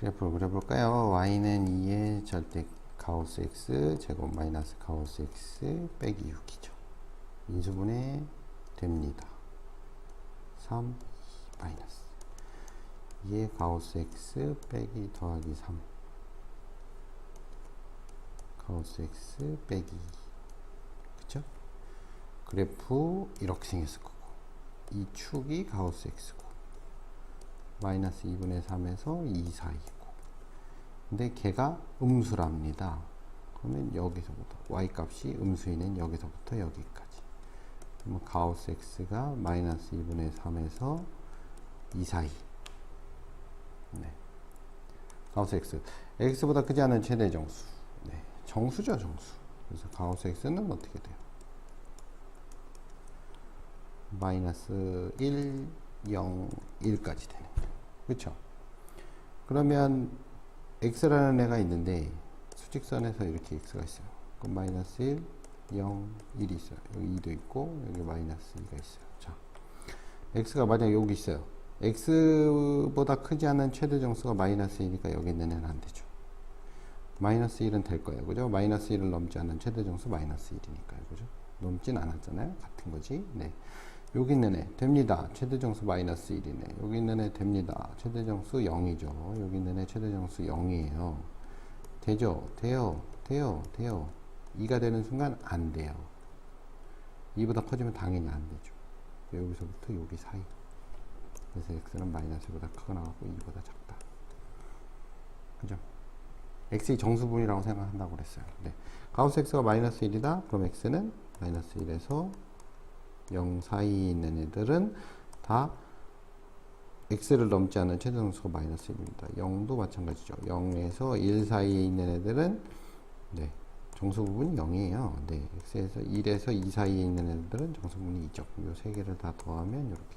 그래프를 그려볼까요? y는 2의 절대 가우스 x 제곱 마이너스 가우스 x 빼기 6이죠. 인수분해 됩니다. 3 마이너스 2의 가우스 x 빼기 더하기 3 가우스 x 빼기 2 그쵸? 그래프 이렇게 생겼을 거고 이 축이 가우스 x고 마이너스 2분의 3에서 2 사이고. 근데 걔가 음수랍니다. 그러면 여기서부터 y 값이 음수이는 여기서부터 여기까지. 그러면 가우스 x가 마이너스 2분의 3에서 2 사이. 네. 가우스 x. x보다 크지 않은 최대 정수. 네. 정수죠 정수. 그래서 가우스 x는 어떻게 돼요? 마이너스 1, 0, 1까지 되는. 그렇죠? 그러면 x라는 애가 있는데 수직선에서 이렇게 x가 있어요. 그럼 마이너스 1, 0, 1이 있어요. 여기 2도 있고 여기 마이너스 2가 있어요. 자, x가 만약 여기 있어요. x보다 크지 않은 최대 정수가 마이너스 2니까 여기 있는 애는 안 되죠. 마이너스 1은 될 거예요. 그죠? 마이너스 1을 넘지 않는 최대 정수 마이너스 1이니까요. 그죠? 넘진 않았잖아요. 같은 거지. 네. 여기 있는 애 됩니다. 최대 정수 마이너스 1이네. 여기 있는 애 됩니다. 최대 정수 0이죠. 여기 있는 애 최대 정수 0이에요. 되죠? 돼요. 돼요. 돼요. 2가 되는 순간 안 돼요. 2보다 커지면 당연히 안 되죠. 여기서부터 여기 사이. 그래서 x는 마이너스보다 크거나 하고 2보다 작다. 그죠? x의 정수분이라고 생각한다고 그랬어요. 네. 가우스 x가 마이너스 1이다. 그럼 x는 마이너스 1에서 0 사이에 있는 애들은 다 x를 넘지 않는 최대 정수가 마이너스 1입니다. 0도 마찬가지죠. 0에서 1 사이에 있는 애들은 네, 정수 부분이 0이에요. 네, x에서 1에서 2 사이에 있는 애들은 정수 부분이 2죠. 이 세 개를 다 더하면 이렇게